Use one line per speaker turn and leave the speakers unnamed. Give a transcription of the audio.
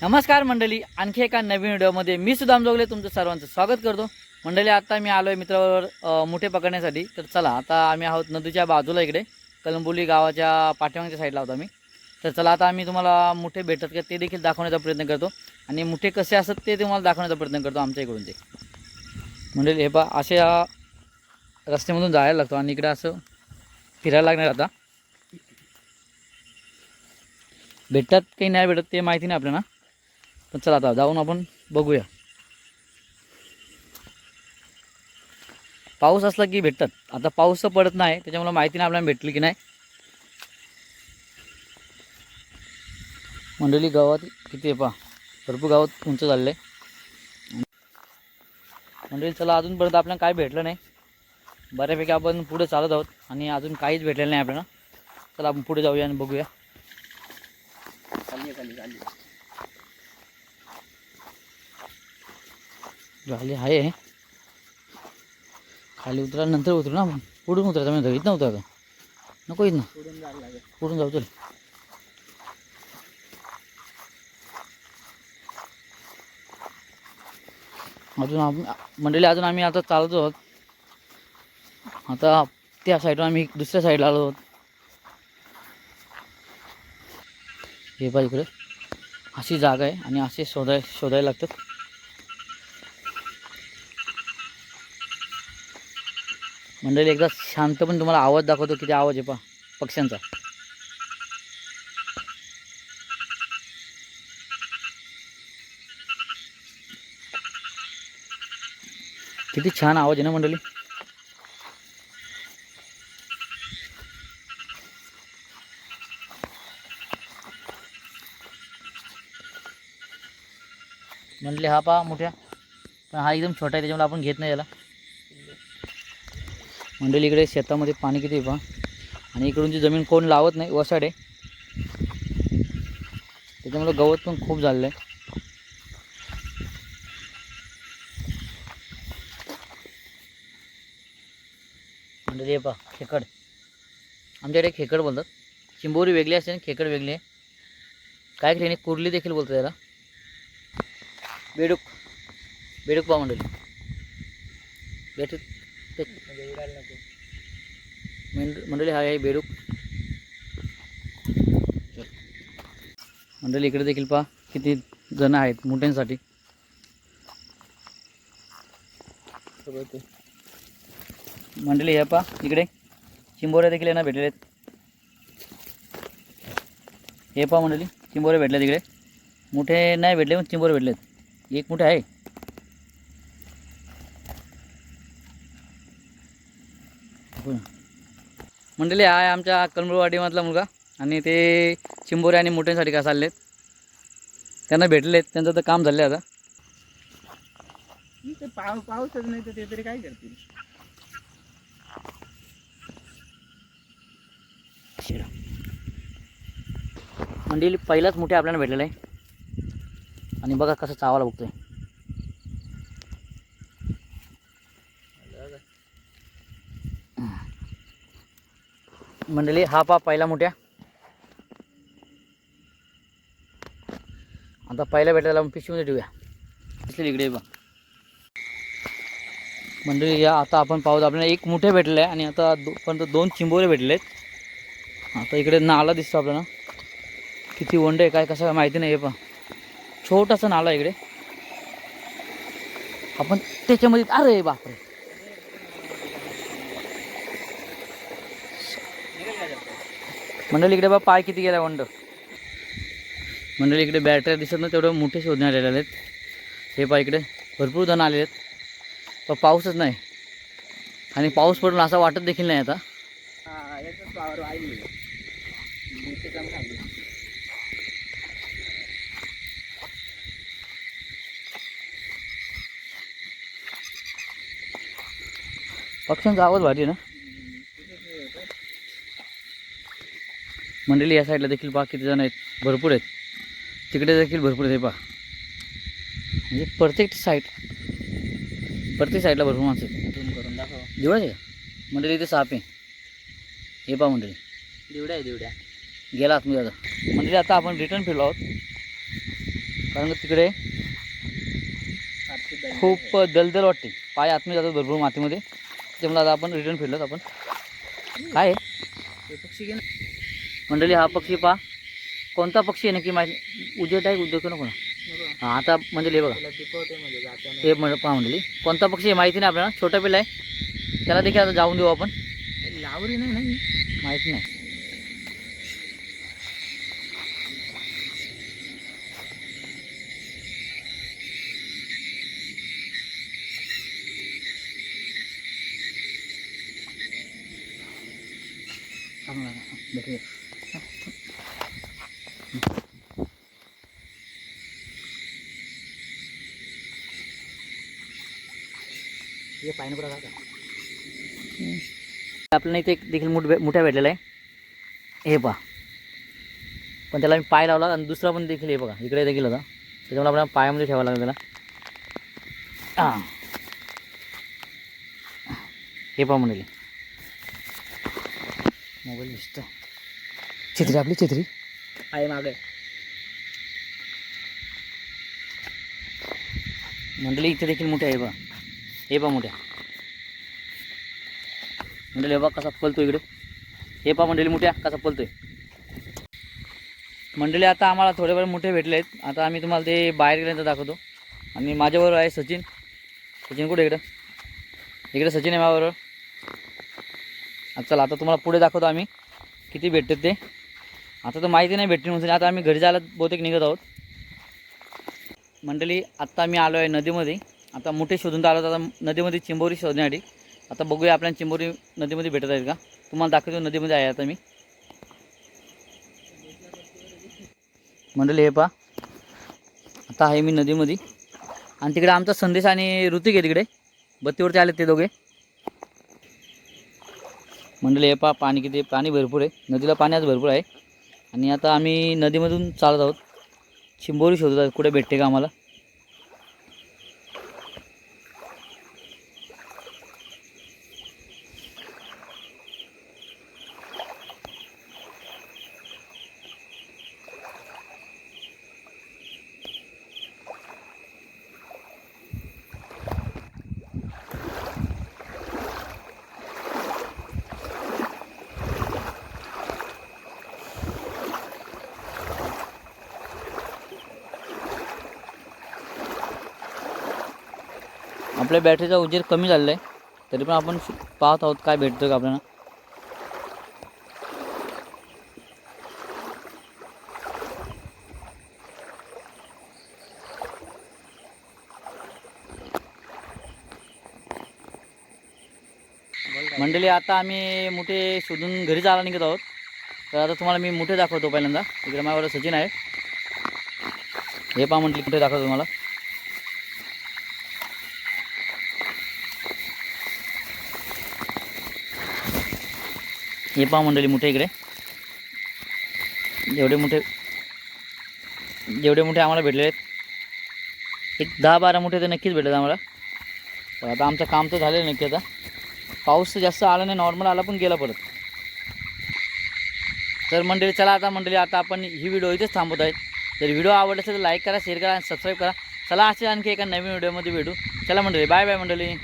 नमस्कार मंडळी आणखी एका नवीन व्हिडिओमध्ये मी सुद्धा जोगले तुमचं सर्वांचं स्वागत करतो. मंडळी आता मी आलो आहे मित्राबरोबर मुठे पकडण्यासाठी. तर चला आता आम्ही आहोत नदीच्या बाजूला इकडे कलंबोली गावाच्या पाठीमागच्या साईडला आहोत आम्ही. तर चला आता आम्ही तुम्हाला मुठे भेटत का ते देखील दाखवण्याचा प्रयत्न करतो. आणि मुठे कसे असतात ते तुम्हाला दाखवण्याचा प्रयत्न करतो आमच्या इकडून ते. मंडळी हे पा असे रस्त्यामधून जायला लागतो आणि इकडे असं फिरायला लागणार आता. भेटतात काही नाही भेटत ते माहिती नाही आपल्याला. पण चला आता जाऊन आपण बघूया. पाऊस असला की भेटतात. आता पाऊस पडत नाही त्याच्यामुळे माहिती नाही आपल्याला भेटली की नाही. मंडळी गावात किती आहे पा भरपूर गावात उंच झालेलं आहे. मंडळी चला अजूनपर्यंत आपल्याला काय भेटलं नाही. बऱ्यापैकी आपण पुढे चालत आहोत आणि अजून काहीच भेटलेलं नाही आपल्याला. चला आपण पुढे जाऊया आणि बघूया.
चालली चालली चालली
झाली आहे. खाली उतरा नंतर उतरू ना आपण. पुढून उतरायचं म्हणजे इथं नव्हतं नको इथं ना
पुढून
जाऊ चल. अजून आपण मंडळी अजून आम्ही आता चालत आहोत. आता त्या साईडवर आम्ही दुसऱ्या साईडला आलो आहोत. हे पाहिजे इकडे. अशी जागा आहे आणि असे शोधाय शोधायला लागतात. मंडळी एकदा शांत पण तुम्हाला आवाज दाखवतो किती आवाज आहे पा पक्ष्यांचा. किती छान आवाज आहे ना मंडळी. मंडळी हा पा मोठ्या पण हा एकदम छोटा आहे त्याच्यामुळे आपण घेत नाही याला. मंडळी इकडे शेतामध्ये पाणी किती पहा आणि इकडूनची जमीन कोण लावत नाही वसाड आहे. त्याच्यामुळे गवत पण खूप झालेलं आहे. मंडळी हे पहा खेकड. आमच्याकडे खेकड बोलतात. चिंबोरी वेगळी असते आणि खेकड वेगळी आहे. काय ठिकाणी कुर्ली देखील बोलतो त्याला बेडूक. बेडूक पहा मंडळी. भेटू
नको.
मंड- मंडळी हा आहे बेडूक. मंडळी इकडे देखील पहा किती जण आहेत मुठ्यांसाठी. मंडळी हे पहा इकडे. चिंबोऱ्या देखील यांना भेटलेले आहेत. हे पहा मंडळी चिंबोरे भेटले तिकडे मोठे नाही भेटले पण चिंबोरे भेटलेत. एक मोठे आहे. होय. मंडळी हा आहे आमच्या कलमडवाडीमधला मुलगा आणि ते चिंबोरे आणि मोठ्यांसाठी का चाललेत. त्यांना भेटलेत त्यांचं तर काम झालं आता.
पाव पाऊसच नाही तर ते तरी काय करतील?
मंडळी पहिलाच मोठे आपल्याला भेटलेलं आहे. आणि बघा कसं चावायला बघतोय. मंडळी हा पा पहिला मोठ्या. आता पहिला भेटायला आपण पिशवीमध्ये ठेवूया. दिसली इकडे बा. मंडळी या आता आपण पाहतो आपल्याला एक मोठे भेटले आहे आणि आता दो पण दोन चिंबोरे भेटले आहेत आता इकडे नाला दिसतो आपल्याला. किती वंड आहे काय कसं काय माहिती नाही हे पण छोटासा नाला आहे इकडे. आपण त्याच्यामध्ये अरे बापरे. मंडळी इकडे बा पाय किती गेला वंड. मंडळी इकडे बॅटऱ्या दिसत ना तेवढं मोठे शोधण्यात आलेले आहेत. हे पा इकडे भरपूर जण आलेले आहेत. पण पाऊसच नाही. आणि पाऊस पडून असा वाटत देखील नाही आता. पक्ष्यांचा आवाज भारी आहे ना? मंडळी या साईडला देखील पहा किती जण आहेत. भरपूर आहेत. तिकडे देखील भरपूर आहेत हे पहा. म्हणजे प्रत्येक साईड प्रत्येक साईडला भरपूर माणसं आहेत.
झूम करून दाखव.
आहे का? मंडळी इथे साप आहे. हे पहा मंडळी.
दिवड्या आहे दिवड्या
गेला आतमध्ये आता. मंडळी आता आपण रिटर्न फिरलो आहोत. कारण का तिकडे खूप दलदल वाटते. पाय आतमध्ये जातात भरपूर मातीमध्ये. त्यामुळे आता आपण रिटर्न फिरलोत आपण. काय आहे. मंडळी हा पक्षी पहा. कोणता पक्षी आहे नक्की माहिती? उजेट आहे उद्योग नको ना. हाँ आता म्हणजे हे बघा.
म्हणजे
हे म्हण पहा मंडळी. कोणता पक्षी आहे माहिती नाही आपल्याला. छोटा पिल्ला आहे. त्याला देखील आता जाऊन देऊ आपण.
लावरी नाही ही.
माहिती नाही. भेटूया. आपल्याला इथे एक देखील मुठ मोठ्या भेटलेला आहे हे पहा पण त्याला मी पाय लावला आणि दुसरा पण देखील हे बघा इकडे देखील होता त्याच्यामुळे आपल्याला पायामध्ये ठेवावं लागलं त्याला हां हे पहा म्हणले मोबाईल दिसतो छत्री आपली छत्री
आहे मागे।
मंडळी इथे देखील मोठे आहे बा हे पहा मोठ्या मंडळी हे बा कसा पलतो इकडे. हे पहा मंडळी मोठ्या कसा फलतोय. मंडळी आता आम्हाला थोडेफार मोठे भेटले आहेत आता आम्ही तुम्हाला ते बाहेर गेल्यानंतर दाखवतो. आणि माझ्याबरोबर आहे सचिन. सचिन कुठे इकडं? इकडे सचिन आहे माझ्याबरोबर. चला आता तुम्हाला पुढे दाखवतो आम्ही किती भेटतात ते. आता तर माहिती नाही भेटली म्हणून. आता आम्ही घरी जायला बहुतेक निघत आहोत. मंडळी आत्ता मी आलो आहे नदीमध्ये. आता मोठे शोधून तर आलो तर आता नदीमध्ये चिंबोरी शोधण्यासाठी. आता बघूया आपल्याला चिंबोरी नदीमध्ये भेटत आहेत का? तुम्हाला दाखवतो नदीमध्ये आहे आता मी. मंडळी हे पा आता आहे मी नदीमध्ये. आणि तिकडे आमचा संदेश आणि ऋतिक आहे तिकडे. बत्तीवरती आले ते दोघे. मंडळी हे पा पाणी किती पाणी भरपूर आहे. नदीला पाणी आज भरपूर आहे. आणि आता आम्ही नदीमधून चालत आहोत. चिंबोरी शोधत आहोत. कुठे भेटते का आम्हाला? आपल्या बॅटरीचा उजेर कमी झालेला आहे तरी पण आपण पाहत आहोत काय भेटतं का आपल्याला. मंडळी आता आम्ही मोठे शोधून घरी जायला निघत आहोत. तर आता तुम्हाला मी मोठे दाखवतो पहिल्यांदा. इकडे माझ्यावर सचिन आहे. हे पहा म्हटले कुठे दाखवतो तुम्हाला. हे पहा मंडळी मोठे इकडे. जेवढे मोठे जेवढे मोठे आम्हाला भेटले आहेत. एक दहा बारा मोठे तर नक्कीच भेटत आम्हाला. पण आता आमचं काम तर झालेलं नक्की आता. पाऊस तर जास्त आला नाही नॉर्मल आला पण गेला परत. तर मंडळी चला आता मंडळी आता आपण ही व्हिडिओ इथेच थांबवत आहेत जर व्हिडिओ आवडला असेल तर लाईक करा शेअर करा आणि सबस्क्राईब करा. चला असेल आणखी एका नवीन व्हिडिओमध्ये भेटू. चला मंडळी बाय बाय मंडळी.